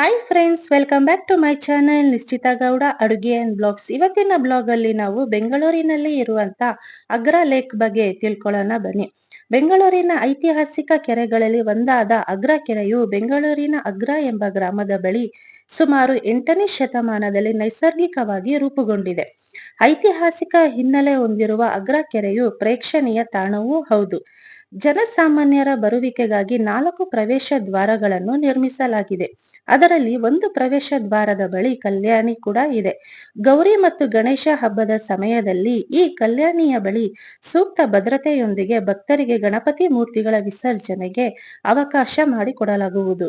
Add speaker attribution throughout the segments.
Speaker 1: Hi friends welcome back to my channel Nishchitha Gowda ಅಡುಗೆ and blogs ಇವತ್ತಿನ blog ಅಲ್ಲಿ ನಾವು ಬೆಂಗಳೂರಿನಲ್ಲಿ ಇರುವಂತ ಅಗ್ರ ಲೇಕ್ ಬಗ್ಗೆ ತಿಳ್ಕೊಳ್ಳೋಣ ಬನ್ನಿ. ಬೆಂಗಳೂರಿನ ಐತಿಹಾಸಿಕ ಕೆರೆಗಳಲ್ಲಿ ಒಂದಾದ ಅಗ್ರ ಕೆರೆಯು ಬೆಂಗಳೂರಿನ ಅಗ್ರ ಎಂಬ ಗ್ರಾಮದ ಬಳಿ ಸುಮಾರು ಎಂಟನೇ ಶತಮಾನದಲ್ಲಿ ನೈಸರ್ಗಿಕವಾಗಿ ರೂಪುಗೊಂಡಿದೆ. ಐತಿಹಾಸಿಕ ಹಿನ್ನೆಲೆ ಹೊಂದಿರುವ ಅಗ್ರ ಕೆರೆಯು ಪ್ರೇಕ್ಷಣೀಯ ತಾಣವೂ ಹೌದು. ಜನಸಾಮಾನ್ಯರ ಬರುವಿಕೆಗಾಗಿ ನಾಲ್ಕು ಪ್ರವೇಶ ದ್ವಾರಗಳನ್ನು ನಿರ್ಮಿಸಲಾಗಿದೆ. ಅದರಲ್ಲಿ ಒಂದು ಪ್ರವೇಶ ದ್ವಾರದ ಬಳಿ ಕಲ್ಯಾಣಿ ಕೂಡ ಇದೆ. ಗೌರಿ ಮತ್ತು ಗಣೇಶ ಹಬ್ಬದ ಸಮಯದಲ್ಲಿ ಈ ಕಲ್ಯಾಣಿಯ ಬಳಿ ಸೂಕ್ತ ಭದ್ರತೆಯೊಂದಿಗೆ ಭಕ್ತರಿಗೆ ಗಣಪತಿ ಮೂರ್ತಿಗಳ ವಿಸರ್ಜನೆಗೆ ಅವಕಾಶ ಮಾಡಿಕೊಡಲಾಗುವುದು.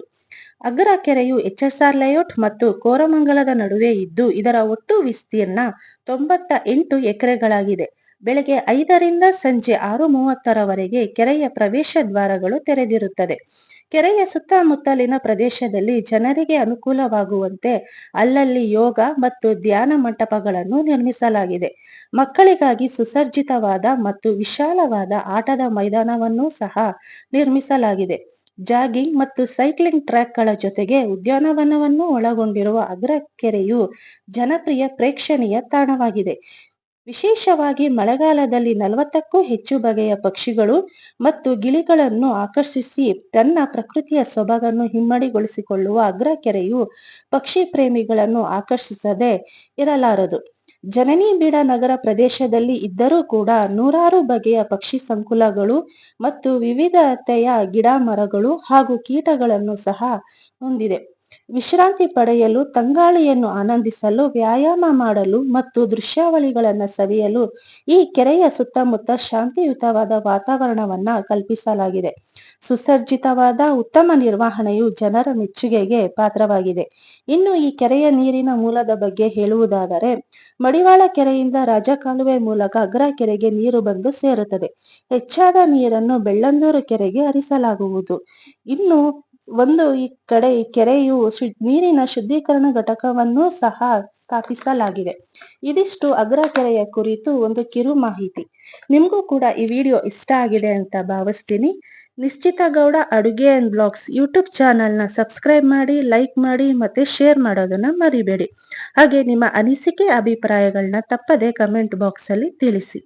Speaker 1: ಅಗ್ರ ಕೆರೆಯು ಎಚ್ ಎಸ್ ಆರ್ ಲೇಔಟ್ ಮತ್ತು ಕೋರಮಂಗಲದ ನಡುವೆ ಇದ್ದು, ಇದರ ಒಟ್ಟು ವಿಸ್ತೀರ್ಣ ತೊಂಬತ್ತ ಎಂಟು ಎಕರೆಗಳಾಗಿದೆ. ಬೆಳಗ್ಗೆ ಐದರಿಂದ ಸಂಜೆ ಆರು ಮೂವತ್ತರವರೆಗೆ ಕೆರೆಯ ಪ್ರವೇಶ ದ್ವಾರಗಳು ತೆರೆದಿರುತ್ತದೆ. ಕೆರೆಯ ಸುತ್ತಮುತ್ತಲಿನ ಪ್ರದೇಶದಲ್ಲಿ ಜನರಿಗೆ ಅನುಕೂಲವಾಗುವಂತೆ ಅಲ್ಲಲ್ಲಿ ಯೋಗ ಮತ್ತು ಧ್ಯಾನ ಮಂಟಪಗಳನ್ನು ನಿರ್ಮಿಸಲಾಗಿದೆ. ಮಕ್ಕಳಿಗಾಗಿ ಸುಸರ್ಜಿತವಾದ ಮತ್ತು ವಿಶಾಲವಾದ ಆಟದ ಮೈದಾನವನ್ನು ಸಹ ನಿರ್ಮಿಸಲಾಗಿದೆ. ಜಾಗಿಂಗ್ ಮತ್ತು ಸೈಕ್ಲಿಂಗ್ ಟ್ರ್ಯಾಕ್ಗಳ ಜೊತೆಗೆ ಉದ್ಯಾನವನವನ್ನು ಒಳಗೊಂಡಿರುವ ಅಗ್ರ ಕೆರೆಯು ಜನಪ್ರಿಯ ಪ್ರೇಕ್ಷಣೀಯ ತಾಣವಾಗಿದೆ. ವಿಶೇಷವಾಗಿ ಮಳೆಗಾಲದಲ್ಲಿ ನಲವತ್ತಕ್ಕೂ ಹೆಚ್ಚು ಬಗೆಯ ಪಕ್ಷಿಗಳು ಮತ್ತು ಗಿಳಿಗಳನ್ನು ಆಕರ್ಷಿಸಿ ತನ್ನ ಪ್ರಕೃತಿಯ ಸೊಬಗನ್ನು ಹಿಮ್ಮಡಿಗೊಳಿಸಿಕೊಳ್ಳುವ ಅಗ್ರ ಕೆರೆಯು ಪಕ್ಷಿ ಪ್ರೇಮಿಗಳನ್ನು ಆಕರ್ಷಿಸದೆ ಇರಲಾರದು. ಜನನಿ ಬೀಡ ನಗರ ಪ್ರದೇಶದಲ್ಲಿ ಇದ್ದರೂ ಕೂಡ ನೂರಾರು ಬಗೆಯ ಪಕ್ಷಿ ಸಂಕುಲಗಳು ಮತ್ತು ವಿವಿಧತೆಯ ಗಿಡ ಮರಗಳು ಹಾಗೂ ಕೀಟಗಳನ್ನು ಸಹ ಹೊಂದಿದೆ. ವಿಶ್ರಾಂತಿ ಪಡೆಯಲು, ತಂಗಾಳಿಯನ್ನು ಆನಂದಿಸಲು, ವ್ಯಾಯಾಮ ಮಾಡಲು ಮತ್ತು ದೃಶ್ಯಾವಳಿಗಳನ್ನು ಸವಿಯಲು ಈ ಕೆರೆಯ ಸುತ್ತಮುತ್ತ ಶಾಂತಿಯುತವಾದ ವಾತಾವರಣವನ್ನ ಕಲ್ಪಿಸಲಾಗಿದೆ. ಸುಸರ್ಜಿತವಾದ ಉತ್ತಮ ನಿರ್ವಹಣೆಯು ಜನರ ಮೆಚ್ಚುಗೆಗೆ ಪಾತ್ರವಾಗಿದೆ. ಇನ್ನು ಈ ಕೆರೆಯ ನೀರಿನ ಮೂಲದ ಬಗ್ಗೆ ಹೇಳುವುದಾದರೆ, ಮಡಿವಾಳ ಕೆರೆಯಿಂದ ರಾಜಕಾಲುವೆ ಮೂಲಕ ಅಗ್ರ ಕೆರೆಗೆ ನೀರು ಬಂದು ಸೇರುತ್ತದೆ. ಹೆಚ್ಚಾದ ನೀರನ್ನು ಬೆಳ್ಳಂದೂರು ಕೆರೆಗೆ ಹರಿಸಲಾಗುವುದು. ಇನ್ನು ಒಂದು ಈ ಕಡೆ, ಈ ಕೆರೆಯು ನೀರಿನ ಶುದ್ಧೀಕರಣ ಘಟಕವನ್ನು ಸಹ ಸ್ಥಾಪಿಸಲಾಗಿದೆ. ಇದಿಷ್ಟು ಅಗ್ರ ಕೆರೆಯ ಕುರಿತು ಒಂದು ಕಿರು ಮಾಹಿತಿ. ನಿಮಗೂ ಕೂಡ ಈ ವಿಡಿಯೋ ಇಷ್ಟ ಆಗಿದೆ ಅಂತ ಭಾವಿಸ್ತೀನಿ. ನಿಶ್ಚಿತ ಗೌಡ ಅಡುಗೆ ಅಂಡ್ ಬ್ಲಾಗ್ಸ್ ಯೂಟ್ಯೂಬ್ ಚಾನಲ್ನ ಸಬ್ಸ್ಕ್ರೈಬ್ ಮಾಡಿ, ಲೈಕ್ ಮಾಡಿ ಮತ್ತೆ ಶೇರ್ ಮಾಡೋದನ್ನ ಮರಿಬೇಡಿ. ಹಾಗೆ ನಿಮ್ಮ ಅನಿಸಿಕೆ ಅಭಿಪ್ರಾಯಗಳನ್ನ ತಪ್ಪದೆ ಕಮೆಂಟ್ ಬಾಕ್ಸ್ ಅಲ್ಲಿ ತಿಳಿಸಿ.